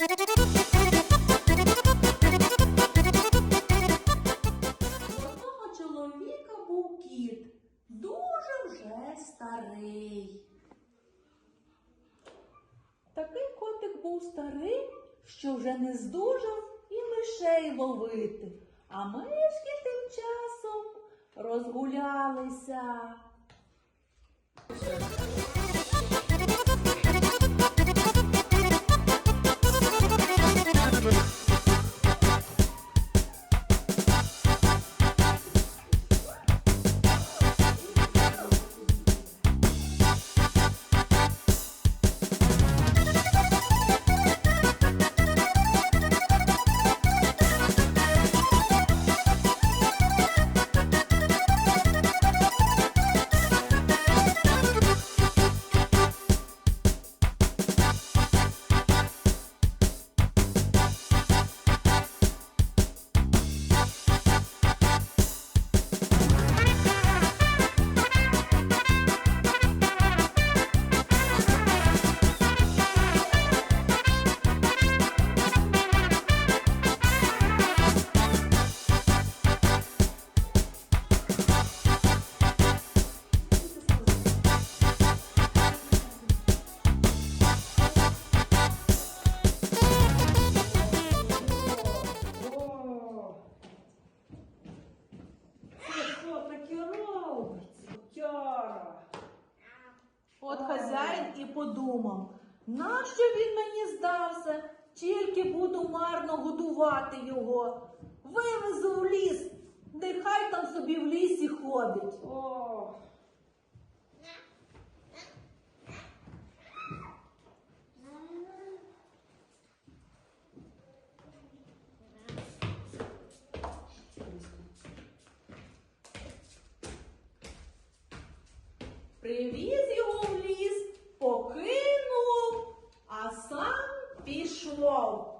Одного чоловіка був кіт, дуже вже старий. Такий котик був старий, що вже не здужав і мишей ловити, а мишки тим часом розгулялися. О! От хазяїн і подумав, нащо він мені здався, тільки буду марно годувати його. Вивезу в ліс, нехай там собі в лісі ходить. О! Привіз його в ліс, покинув, а сам пішов.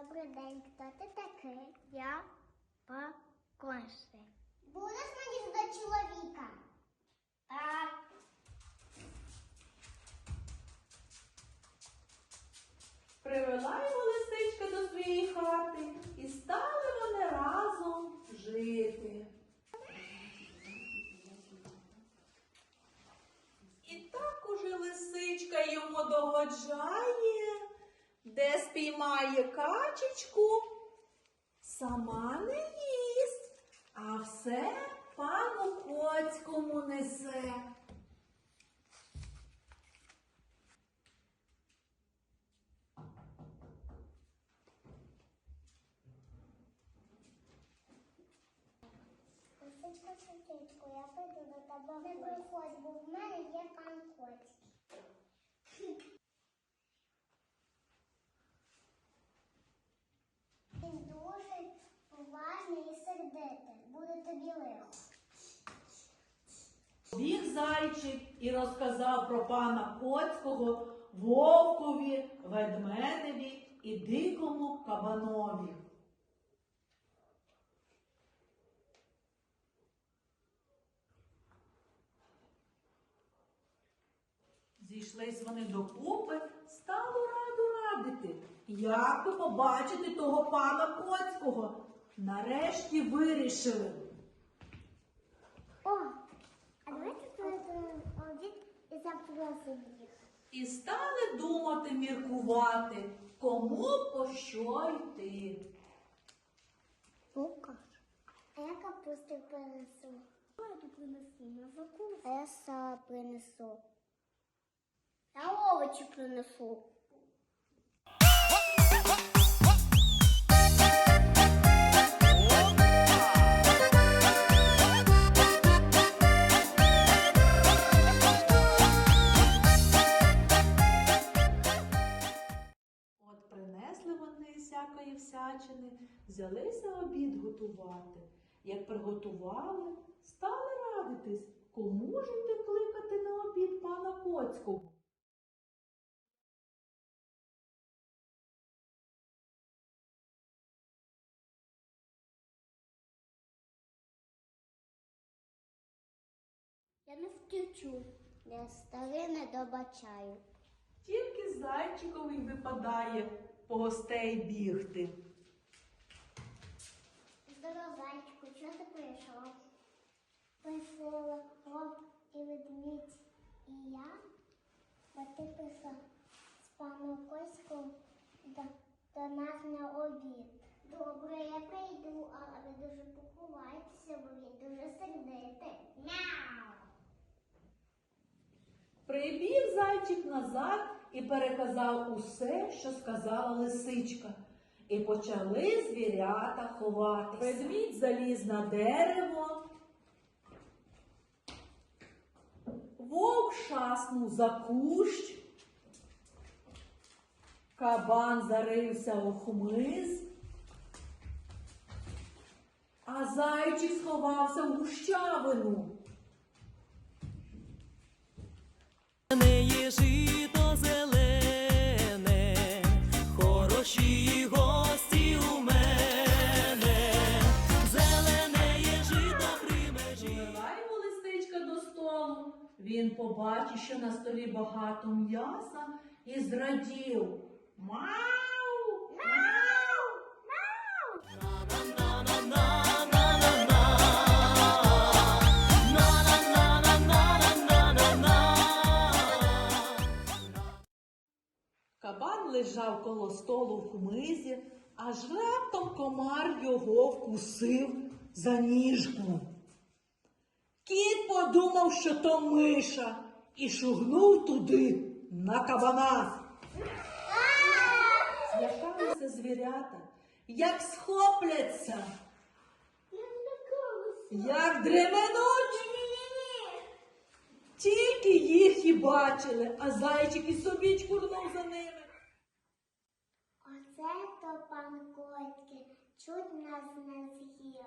Добрий день, хто ти такий? Я покошти. Будеш мені до чоловіка? Так. Привела його лисичка до своєї хати, і стали вони разом жити. І так уже лисичка йому догоджає, де спіймає качечку, сама не їсть, а все пану коцькому несе. Сестричко, я прийду до тебе. Не приходь, бо в мене є пан Коцький. Він дуже поважний і сердитий. Буде тобі лихо. Біг зайчик і розказав про пана Коцького вовкові, ведмедеві і дикому кабанові. Зійшлись вони докупи, стало раду радити, як побачити того пана Коцького. Нарешті вирішили. О, а давайте пройдемо і їх. І стали думати, міркувати, кому по що йти. Лукаш. А я капусти принесу. А я тут принесу на закус. А я сала принесу. Я овочі принесу. Всякої взялися обід готувати. Як приготували, стали радитись, кому ж йти кликати від пана Коцького. Я не втечу. Я не добачаю. Тільки зайчикові випадає по гостей бігти. Чого ти прийшов? Просила роб і ведмідь і я, бо ти прийшла з паном Коськом до, до нас на обід. Добре, я прийду, але ви дуже поховайтеся, бо він дуже сердитий. Мяу! Прибіг зайчик назад і переказав усе, що сказала лисичка. І почали звірята ховатися. Ведмідь заліз на дерево. Вовк шаснув за кущ. Кабан зарився у хмиз. А зайчик сховався в гущавину. Не є побачив, що на столі багато м'яса і зрадів. Мау! Мау! Кабан лежав коло столу в хмизі, аж раптом комар його вкусив за ніжку. Кіт подумав, що то миша, і шугнув туди на кабана. Злякалися звірята, як схопляться, як дременуть. Тільки їх і бачили, а зайчик і собі чкурнув за ними. Оце то пан Котький, чуть нас не з'їв.